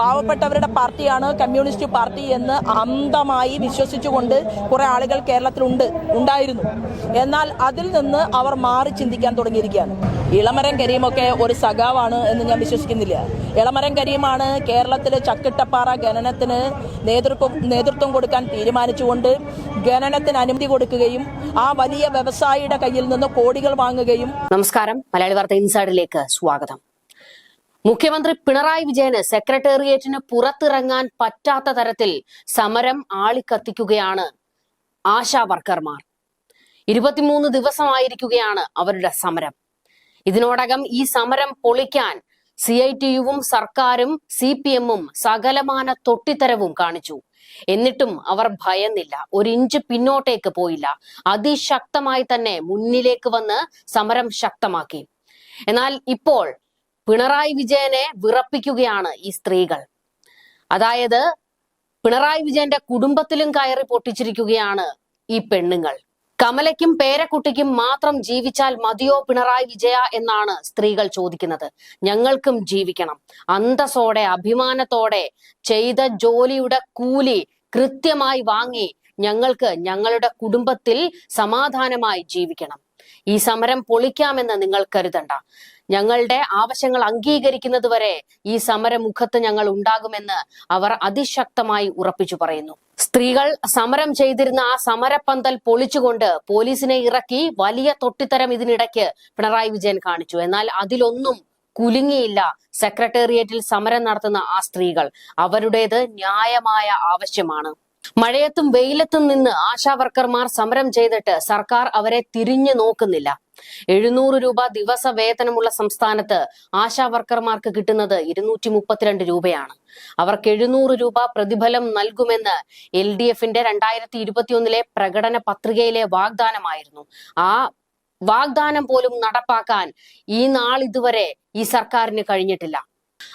പാവപ്പെട്ടവരുടെ പാർട്ടിയാണ് communist party എന്ന് അന്ധമായി വിശ്വസിച്ചുകൊണ്ട് കുറെ ആളുകൾ കേരളത്തിലുണ്ട് ഉണ്ടായിരുന്നു. എന്നാൽ അതിൽ നിന്ന് അവർ മാറി ചിന്തിക്കാൻ തുടങ്ങിയിരിക്കുകയാണ്. ഇളമരം കരീമൊക്കെ ഒരു സഖാവാണ് എന്ന് ഞാൻ വിശ്വസിക്കുന്നില്ല. ഇളമരം കരീമാണ് കേരളത്തിലെ ചക്കിട്ടപ്പാറ ഖനനത്തിന് നേതൃത്വം നേതൃത്വം കൊടുക്കാൻ തീരുമാനിച്ചുകൊണ്ട് ഖനനത്തിന് അനുമതി കൊടുക്കുകയും ആ വലിയ വ്യവസായിയുടെ കയ്യിൽ നിന്ന് കോടികൾ വാങ്ങുകയും നമസ്കാരം. മലയാളി വാർത്ത ഇൻസൈഡിലേക്ക് സ്വാഗതം. മുഖ്യമന്ത്രി പിണറായി വിജയന് സെക്രട്ടേറിയറ്റിന് പുറത്തിറങ്ങാൻ പറ്റാത്ത തരത്തിൽ സമരം ആളിക്കത്തിക്കുകയാണ് ആശാ വർക്കർമാർ. ഇരുപത്തിമൂന്ന് ദിവസമായിരിക്കുകയാണ് അവരുടെ സമരം. ഇതിനോടകം ഈ സമരം പൊളിക്കാൻ സി ഐ ടി യുവും സർക്കാരും സി പി എമ്മും സകലമാന തൊട്ടിത്തരവും കാണിച്ചു. എന്നിട്ടും അവർ ഭയന്നില്ല. ഒരു ഇഞ്ച് പിന്നോട്ടേക്ക് പോയില്ല. അതിശക്തമായി തന്നെ മുന്നിലേക്ക് വന്ന് സമരം ശക്തമാക്കി. എന്നാൽ ഇപ്പോൾ പിണറായി വിജയനെ വിറപ്പിക്കുകയാണ് ഈ സ്ത്രീകൾ. അതായത് പിണറായി വിജയന്റെ കുടുംബത്തിലും കയറി പൊട്ടിച്ചിരിക്കുകയാണ് ഈ പെണ്ണുങ്ങൾ. കമലയ്ക്കും പേരക്കുട്ടിക്കും മാത്രം ജീവിച്ചാൽ മതിയോ പിണറായി വിജയ എന്നാണ് സ്ത്രീകൾ ചോദിക്കുന്നത്. ഞങ്ങൾക്കും ജീവിക്കണം. അന്തസ്സോടെ അഭിമാനത്തോടെ ചെയ്ത ജോലിയുടെ കൂലി കൃത്യമായി വാങ്ങി ഞങ്ങൾക്ക് ഞങ്ങളുടെ കുടുംബത്തിൽ സമാധാനമായി ജീവിക്കണം. ഈ സമരം പൊളിക്കാമെന്ന് നിങ്ങൾ കരുതണ്ട. ഞങ്ങളുടെ ആവശ്യങ്ങൾ അംഗീകരിക്കുന്നത് വരെ ഈ സമരമുഖത്ത് ഞങ്ങൾ ഉണ്ടാകുമെന്ന് അവർ അതിശക്തമായി ഉറപ്പിച്ചു പറയുന്നു. സ്ത്രീകൾ സമരം ചെയ്തിരുന്ന ആ സമരപ്പന്തൽ പൊളിച്ചുകൊണ്ട് പോലീസിനെ ഇറക്കി വലിയ തൊട്ടിത്തരം ഇതിനിടയ്ക്ക് പിണറായി വിജയൻ കാണിച്ചു. എന്നാൽ അതിലൊന്നും കുലുങ്ങിയില്ല സെക്രട്ടേറിയറ്റിൽ സമരം നടത്തുന്ന ആ സ്ത്രീകൾ. അവരുടേത് ന്യായമായ ആവശ്യമാണ്. മഴയത്തും വെയിലത്തും നിന്ന് ആശാവർക്കർമാർ സമരം ചെയ്തിട്ട് സർക്കാർ അവരെ തിരിഞ്ഞു നോക്കുന്നില്ല. എഴുന്നൂറ് രൂപ ദിവസ വേതനമുള്ള സംസ്ഥാനത്ത് ആശാവർക്കർമാർക്ക് കിട്ടുന്നത് ഇരുന്നൂറ്റി മുപ്പത്തിരണ്ട് രൂപയാണ്. അവർക്ക് എഴുന്നൂറ് രൂപ പ്രതിഫലം നൽകുമെന്ന് എൽ ഡി എഫിന്റെ രണ്ടായിരത്തി ഇരുപത്തിയൊന്നിലെ പ്രകടന പത്രികയിലെ വാഗ്ദാനമായിരുന്നു. ആ വാഗ്ദാനം പോലും നടപ്പാക്കാൻ ഈ നാൾ ഇതുവരെ ഈ സർക്കാരിന് കഴിഞ്ഞിട്ടില്ല.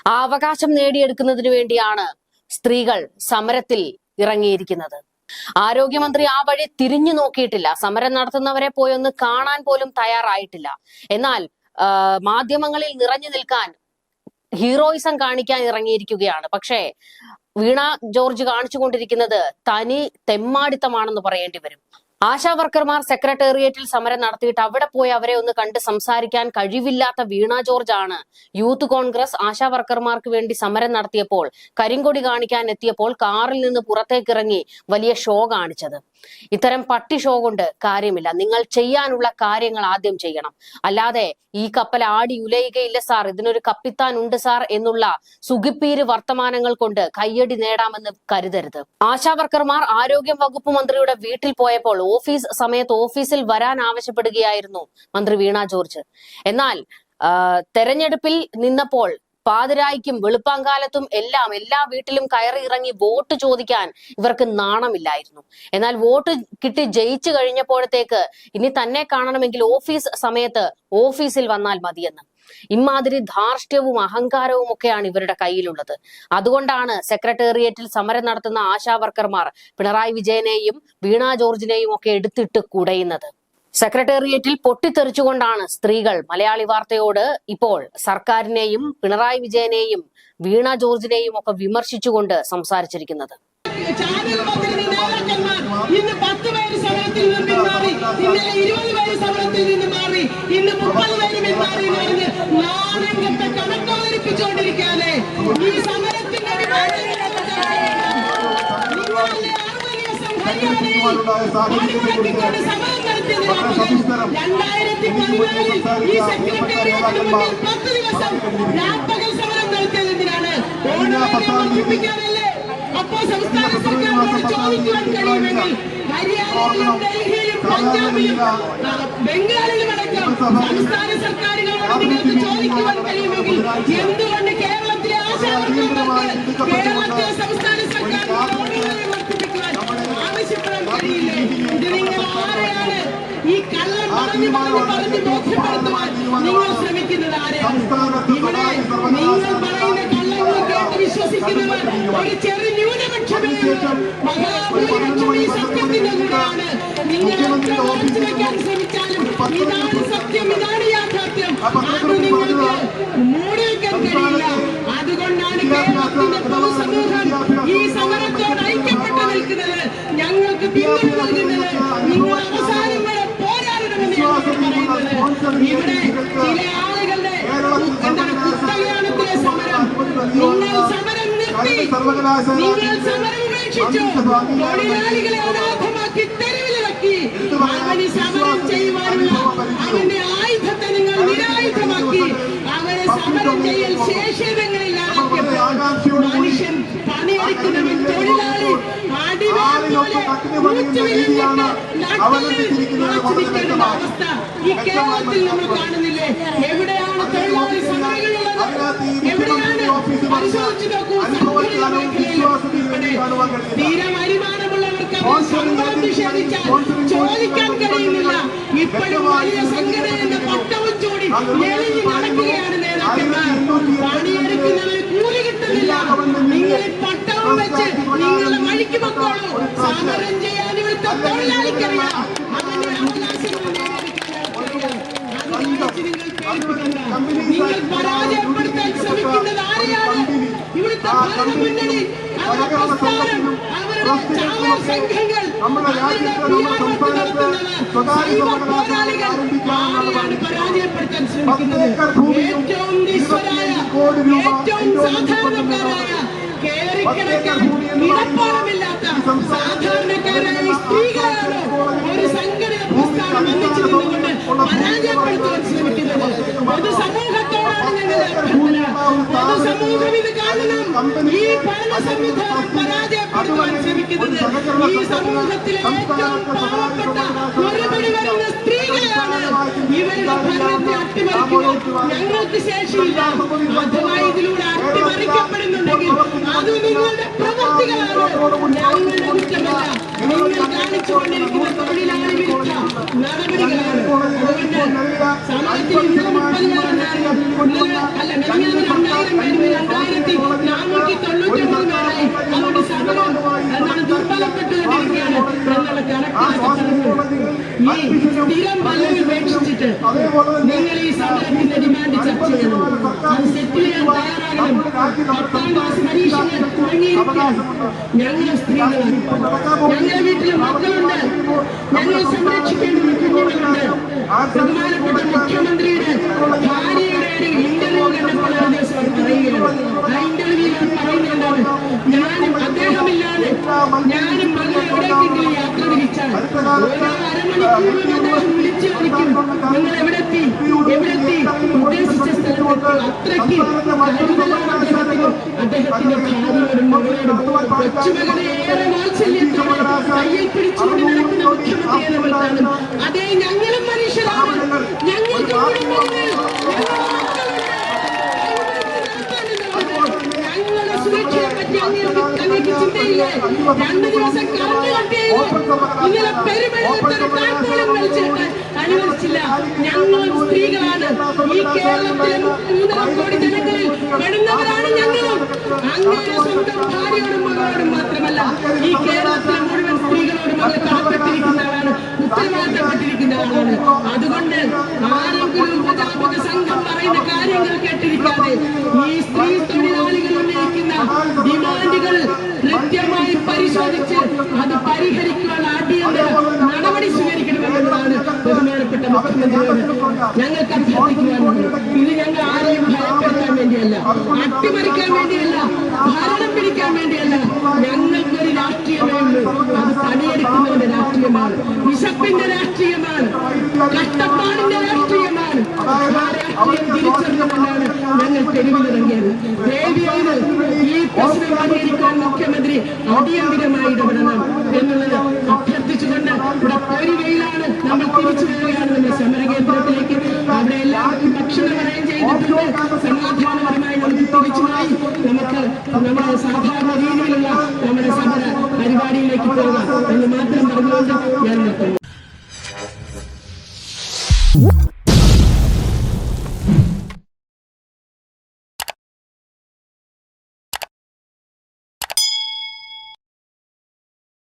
ആ അവകാശം നേടിയെടുക്കുന്നതിന് വേണ്ടിയാണ് സ്ത്രീകൾ സമരത്തിൽ ഇറങ്ങിയിരിക്കുന്നത്. ആരോഗ്യമന്ത്രി ആ വഴി തിരിഞ്ഞു നോക്കിയിട്ടില്ല. സമരം നടത്തുന്നവരെ പോയൊന്ന് കാണാൻ പോലും തയ്യാറായിട്ടില്ല. എന്നാൽ മാധ്യമങ്ങളിൽ നിറഞ്ഞു നിൽക്കാൻ ഹീറോയിസം കാണിക്കാൻ ഇറങ്ങിയിരിക്കുകയാണ്. പക്ഷേ വീണ ജോർജ് കാണിച്ചു കൊണ്ടിരിക്കുന്നത് തനി തെമ്മാടിത്തമാണെന്ന് പറയേണ്ടി വരും. ആശാ വർക്കർമാർ സെക്രട്ടേറിയറ്റിൽ സമരം നടത്തിയിട്ട് അവിടെ പോയി അവരെ ഒന്ന് കണ്ട് സംസാരിക്കാൻ കഴിവില്ലാത്ത വീണ ജോർജ് ആണ് യൂത്ത് കോൺഗ്രസ് ആശാ വർക്കർമാർക്ക് വേണ്ടി സമരം നടത്തിയപ്പോൾ കരിങ്കൊടി കാണിക്കാൻ എത്തിയപ്പോൾ കാറിൽ നിന്ന് പുറത്തേക്കിറങ്ങി വലിയ ഷോ കാണിച്ചത്. ഇത്തരം പട്ടി ഷോ കൊണ്ട് കാര്യമില്ല. നിങ്ങൾ ചെയ്യാനുള്ള കാര്യങ്ങൾ ആദ്യം ചെയ്യണം. അല്ലാതെ ഈ കപ്പൽ ആടി ഉലയുകയില്ല സാർ. ഇതിനൊരു കപ്പിത്താൻ ഉണ്ട് സാർ എന്നുള്ള സുഖിപ്പീര് വർത്തമാനങ്ങൾ കൊണ്ട് കയ്യടി നേടാമെന്ന് കരുതരുത്. ആശാ വർക്കർമാർ ആരോഗ്യ വകുപ്പ് മന്ത്രിയുടെ വീട്ടിൽ പോയപ്പോൾ ഓഫീസ് സമയത്ത് ഓഫീസിൽ വരാൻ ആവശ്യപ്പെടുകയായിരുന്നു മന്ത്രി വീണ ജോർജ്. എന്നാൽ തെരഞ്ഞെടുപ്പിൽ നിന്നപ്പോൾ പാതിരായിക്കും വെളുപ്പാങ്കാലത്തും എല്ലാം എല്ലാ വീട്ടിലും കയറി ഇറങ്ങി വോട്ട് ചോദിക്കാൻ ഇവർക്ക് നാണമില്ലായിരുന്നു. എന്നാൽ വോട്ട് കിട്ടി ജയിച്ചു കഴിഞ്ഞപ്പോഴത്തേക്ക് ഇനി തന്നെ കാണണമെങ്കിൽ ഓഫീസ് സമയത്ത് ഓഫീസിൽ വന്നാൽ മതിയെന്ന്. ഇമാതിരി ധാർഷ്ട്യവും അഹങ്കാരവും ഒക്കെയാണ് ഇവരുടെ കയ്യിലുള്ളത്. അതുകൊണ്ടാണ് സെക്രട്ടേറിയറ്റിൽ സമരം നടത്തുന്ന ആശാ വർക്കർമാർ പിണറായി വിജയനെയും വീണ ജോർജിനെയും ഒക്കെ എടുത്തിട്ട് കുടയുന്നത്. സെക്രട്ടേറിയറ്റിൽ പൊട്ടിത്തെറിച്ചുകൊണ്ടാണ് സ്ത്രീകൾ മലയാളി വാർത്തയോട് ഇപ്പോൾ സർക്കാരിനെയും പിണറായി വിജയനെയും വീണ ജോർജിനെയും ഒക്കെ വിമർശിച്ചുകൊണ്ട് സംസാരിച്ചിരിക്കുന്നത്. പത്രത്തിലെ നേതാക്കന്മാർ ഇന്ന് പത്ത് പേര് സമരത്തിൽ നിന്ന് പിന്മാറി ഇന്നലെ ഇരുപത് പേര് സമരത്തിൽ നിന്ന് മാറി ഇന്ന് മുപ്പത് പേര് പിന്മാറി എന്ന് പറഞ്ഞ് നാണം കെട്ട ഈ സമരത്തിന്റെ രണ്ടായിരത്തി പതിനാലിൽ ഈ സെക്രട്ടേറിയറ്റിന് മുന്നിൽ പത്ത് ദിവസം രാപ്പകൽ സമരം നടത്തിയതെന്തിനാണ്? ഓണവരെ വർദ്ധിപ്പിക്കാനല്ലേ അപ്പോ സംസ്ഥാന സർക്കാരിനോട് ചോദിക്കുവാൻ കഴിയുമെങ്കിൽ ഹരിയാനയിലും ഡൽഹിയിലും പഞ്ചാബിലും ബംഗാളിലും അടക്കം സംസ്ഥാന സർക്കാരുകളോട് നിങ്ങൾക്ക് ചോദിക്കുവാൻ കഴിയുമെങ്കിൽ എന്തുകൊണ്ട് കേരളത്തിലെ ആശാവർക്കർക്ക് കേരളത്തിലെ സംസ്ഥാന സർക്കാരിനോട് വർദ്ധിപ്പിക്കുവാൻ ആവശ്യപ്പെടാൻ കഴിയില്ലേ? ഇത് നിങ്ങൾ ആരെയാണ്? ഈ കള്ളം പറഞ്ഞു പറഞ്ഞു പറഞ്ഞ് ബോധ്യപ്പെടുത്തുവാൻ നിങ്ങൾ ശ്രമിക്കുന്നത് ആരെയാണ്? നിങ്ങൾ പറയുന്ന വിശ്വസിക്കുന്നവർ ഒരു ചെറു ന്യൂനപക്ഷമേ മഹാഭൂരിപക്ഷം ഈ നിങ്ങൾ വളർത്തി വെക്കാൻ ശ്രമിച്ചാലും ഇതാണ് സത്യം ഇതാണ് യാഥാർത്ഥ്യം. അത് നിങ്ങൾക്ക് മൂടി വെക്കാൻ അതുകൊണ്ടാണ് കേരളത്തിന്റെ പൊതുസമൂഹം ഈ സമരത്തോട് ഐക്യപ്പെട്ട് നിൽക്കുന്നത്. ഞങ്ങൾക്ക് പിന്തുണ നൽകുന്നത് നിങ്ങൾ അവസാനം വരെ പോരാടണമെന്ന് പറയുന്നത്. ഇവിടെ ചില അവന് സമരം ചെയ്യുവാനുള്ള അവന്റെ ആയുധത്തെ നിങ്ങൾ നിരായുധമാക്കി. അവന് സമരം ചെയ്യൽ ശേഷിതങ്ങളില്ലാതാക്കിയപ്പോൾ മനുഷ്യൻ പണിയെടുക്കുന്നവൻ തൊഴിലാളി. അടിവാർ പോലെ അവസ്ഥ ഈ കേരളത്തിൽ നമ്മൾ കാണുന്നില്ലേ? എവിടെയാണ് തൊഴിലാളി സമരങ്ങളുള്ളത് അവർ ശമ്പളം നിഷേധിച്ചാൽ ചോദിക്കാൻ കഴിയുന്നില്ല. ഇപ്പോഴും വലിയ സംഘടന എന്ന പട്ടവും ചൂടി എളിഞ്ഞു നടക്കുകയാണ് നേതാക്കന്മാർ. പണിയെടുക്കുന്നവർ കൂലി കിട്ടുന്നില്ല. നിങ്ങൾ പട്ടവും വെച്ച് നിങ്ങളുടെ വഴിക്ക് പൊക്കോളൂ. സമരം ചെയ്യാൻ ഇവിടുത്തെ തൊഴിലാളിക്കറിയാം അവകാശങ്ങൾ നേടിയെടുക്കാൻ അതിനെക്കുറിച്ച് നിങ്ങൾ പേടിപ്പിക്കണ്ട. നിങ്ങൾ പരാജയപ്പെടുത്താൻ ശ്രമിക്കുന്നത് ആരെയാണ് ഭരണമുന്നണി അവരുടെ പ്രസ്ഥാനം അവരുടെ ചാവൽ സംഘങ്ങൾ അവരുടെ പിയാർവത്ത് നടത്തുന്നവർ സൈബർ പോരാളികൾ ആരെയാണ് പരാജയപ്പെടുത്താൻ ശ്രമിക്കുന്നത്? ഏറ്റവും നിസ്വരായ ഏറ്റവും സാധാരണക്കാരായ കേറിക്കിടക്കാൻ ഇടപ്പാടമില്ലാത്ത സാധാരണക്കാരായ സ്ത്രീകളാണ് ഒരു സംഘടന പ്രസ്ഥാനം ഒന്നിച്ചു പരാജയപ്പെടുത്തുവാൻ ശ്രമിക്കുന്നത് പൊതുസമൂഹത്തോടാണ് ഞങ്ങൾ അഭ്യർത്ഥന പൊതുസമൂഹം ഇത് കാണണം. ഈ ഭരണ സംവിധാനം പരാജയപ്പെടുത്തുവാൻ ശ്രമിക്കുന്നത് ഈ സമൂഹത്തിലെ ഏറ്റവും പാവപ്പെട്ട ഒരുപടി വരുന്ന സ്ത്രീകളെയാണ് ഇവരുടെ ഭരണത്തെ അട്ടിമറിക്കുന്നത് ഞങ്ങൾക്ക് ശേഷിയില്ല. അഥവാ ഇതിലൂടെ അട്ടിമറിക്കപ്പെടുന്നുണ്ടെങ്കിൽ അത് നിങ്ങളുടെ പ്രവൃത്തികളാണ് ഞങ്ങളുടെ കുറ്റമല്ല സ്ഥിരം പലരും ഉപേക്ഷിച്ചിട്ട് നിങ്ങൾ ഈ സമരത്തിന്റെ ഡിമാൻഡ് ചർച്ച ചെയ്യണം അത് സെറ്റിൽ ചെയ്യാൻ തയ്യാറാകണം. പത്താം ക്ലാസ് പരീക്ഷകൾ തുടങ്ങിയിരിക്കാൻ ഞങ്ങൾ സ്ത്രീകളാണ് ഞങ്ങളുടെ വീട്ടിലെ മക്കളുണ്ട്. ഞങ്ങൾ സംരക്ഷിക്കേണ്ട കുഞ്ഞുങ്ങളുണ്ട്. ബഹുമാനപ്പെട്ട മുഖ്യമന്ത്രിയുടെ അത്രയ്ക്ക് കരുതലാണ് അദ്ദേഹത്തിന്റെ ഭാര്യയോടും മകളോടും ഞങ്ങളുടെ സുരക്ഷയെ പറ്റി അങ്ങേക്ക് ചിന്തയില്ലേ. രണ്ടു ദിവസം കറണ്ട് കട്ടിയില്ലേ ഇന്നലെ പെരുമഴത്തൊരു താഴ്പോളം വലിച്ചെടുക്കാൻ അനുവദിച്ചില്ല. ഞങ്ങളും സ്ത്രീകളാണ്. ഈ കേരളത്തിലെ മൂന്നര കോടി ജനങ്ങളിൽ പെടുന്നവരാണ് ഞങ്ങളും. അങ്ങനെ സ്വന്തം ഭാര്യയോടും മകളോടും മാത്രമല്ല ഈ കേരളത്തിലെ മുഴുവൻ സ്ത്രീകളോടും അവർ കടപ്പെട്ടിരിക്കുന്നവരാണ് ഞങ്ങൾക്ക് അഭ്യർത്ഥിക്കുവാനുണ്ട് ഇത് ഞങ്ങൾ ആരെയും ഭയപ്പെടുത്താൻ വേണ്ടിയല്ല. അട്ടിമറിക്കാൻ വേണ്ടിയല്ല. ഭരണം പിടിക്കാൻ വേണ്ടിയല്ല. ഞങ്ങൾക്കൊരു രാഷ്ട്രീയമേ ഉള്ളൂ അത് പണിയെടുക്കുന്നവരുടെ രാഷ്ട്രീയമാണ്. വിശപ്പിന്റെ രാഷ്ട്രീയമാണ്. കഷ്ടപ്പാടിന്റെ രാഷ്ട്രീയമാണ്. ആ തിരിച്ചറിഞ്ഞുകൊണ്ടാണ് ഞങ്ങൾ തെരുവിലിറങ്ങിയത്. ദേവിയോട് ഈ പ്രശ്നം പരിഹരിക്കാൻ മുഖ്യമന്ത്രി അടിയന്തിരമായി ഇടപെടണം. സാധാരണ രീതിയിലുള്ള നമ്മുടെ സമര പരിപാടിയിലേക്ക് പോകാം എന്ന് മാത്രം പറഞ്ഞുകൊണ്ട് ഞാൻ നിർത്തുന്നു.